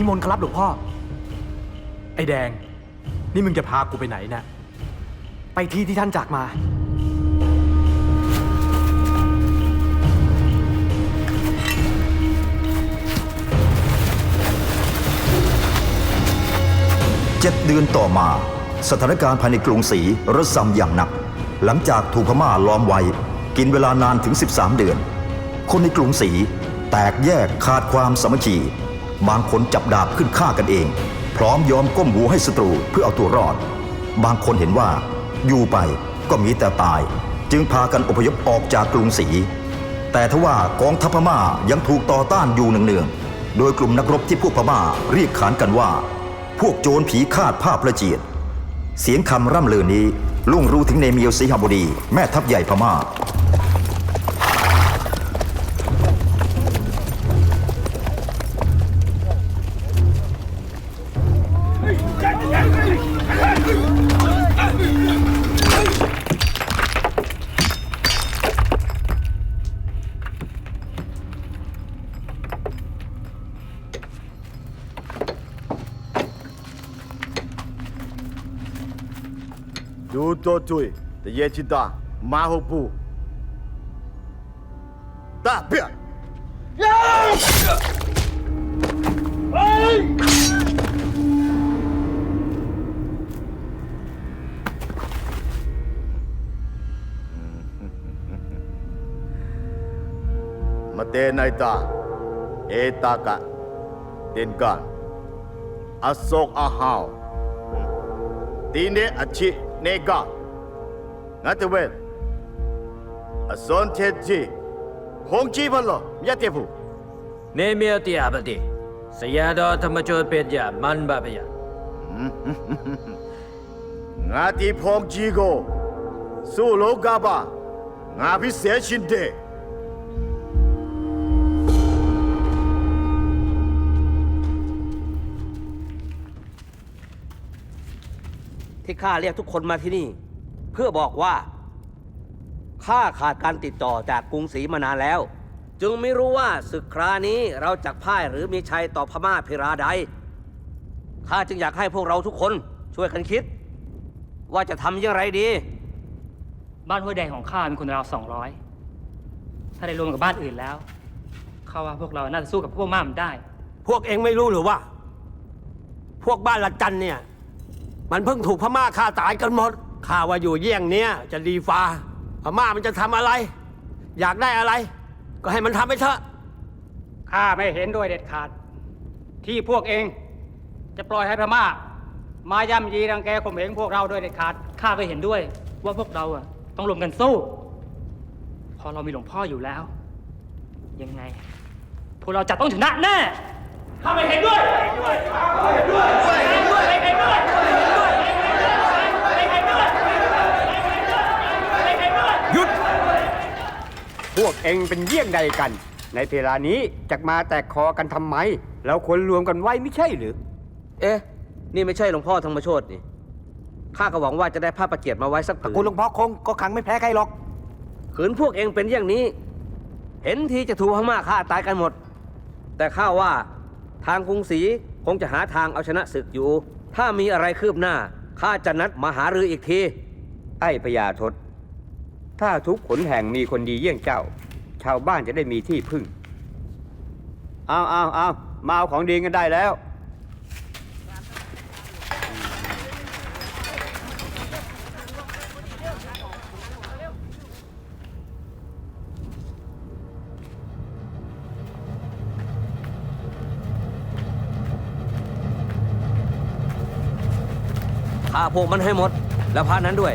นิมนต์ครับหลวงพ่อ ไอ้แดง นี่มึงจะพากูไปไหนนะไปที่ที่ท่านจากมา เจ็ดเดือนต่อมา สถานการณ์ภายในกรุงศรีระสำอย่างหนัก หลังจากถูกพม่าล้อมไว้ กินเวลานานถึง 13 เดือน คนในกรุงศรีแตกแยกขาดความสามัคคี บางคนจับดาบขึ้นฆ่ากันเอง พร้อมยอมก้มหัวให้ศัตรูเพื่อเอาตัวรอด บางคนเห็นว่า อยู่ไปก็มีแต่ตาย จึงพากันอพยพออกจากกรุงศรีแต่ทว่ากองทัพพม่ายังถูกต่อต้านอยู่เนืองๆโดยกลุ่มนักรบที่พวกพม่าเรียกขานกันว่า พวกโจรผีคาดผ้าประเจียดเสียงคำร่ำเลือนี้ลุงรู้ถึงเนมียวสีหบดีแม่ทัพใหญ่พม่า ดูตัวจุยแต่เยชิตามาหกผู้ตาเปียมาเ nega ngatwe azon teji hongji balo myatebu ne myate abade sayado thamacho petya manba bya ငါတီဖုန်ကြီးကိုစုလောကပါငါပြီးဆဲရှင်တဲ့ ข้าเรียกทุกคนมาที่นี่ เพื่อบอกว่าข้าขาดการติดต่อจากกรุงศรีมานานแล้ว จึงไม่รู้ว่าศึกครานี้เราจะพ่ายหรือมีชัยต่อพม่าพิราใดข้าจึงอยากให้พวกเราทุกคนช่วยกันคิด ว่าจะทำอย่างไรดี บ้านห้วยแดงของข้ามีคนราวสองร้อยถ้าได้รวมกับบ้านอื่นแล้วข้าว่าพวกเราน่าจะสู้กับพวกม่ามนได้ พวกเองไม่รู้หรือว่า พวกบ้านละจันเนี่ย มันเพิ่งถูกพม่าฆ่าตายกันหมด ข้าว่าอยู่เยี่ยงเนี้ยจะดีฟ้า พม่ามันจะทำอะไร อยากได้อะไร ก็ให้มันทำไปเถอะ ข้าไม่เห็นด้วยเด็ดขาด ที่พวกเองจะปล่อยให้พม่า มาย่ำยีรังแกข่มเหงพวกเราด้วยเด็ดขาด ข้าก็เห็นด้วยว่าพวกเราอะต้องรวมกันสู้ พอเรามีหลวงพ่ออยู่แล้ว ยังไง พวกเราจะต้องชนะแน่ ข้าไม่เห็นด้วย หยุด พวก เองเป็นเยี่ยงใดกัน ในเวลานี้จะมาแตกคอกันทำไม เราควรรวมกันไว้ไม่ใช่หรือ เอ๊ะ นี่ไม่ใช่หลวงพ่อธรรมโชตนี่ ข้าก็หวังว่าจะได้ผ้าประเจียดมาไว้สักผืนคุณหลวงพ่อคงก็ขังไม่แพ้ใครหรอก ขืนพวกเองเป็นอย่างนี้ เห็นทีจะถูกพม่าฆ่าตายกันหมด แต่ข้าว่าทางกรุงศรีคงจะหาทางเอาชนะศึกอยู่ ถ้ามีอะไรคืบหน้าข้าจะนัดมาหารืออีกที ไอ้พญาทศถ้าทุกขนแห่งมีคนดีเยี่ยงเจ้า ชาวบ้านจะได้มีที่พึ่ง เอาเอาเอามาเอาของดีกันได้แล้ว ฆ่าพวกมันให้หมด แล้วพานั้นด้วย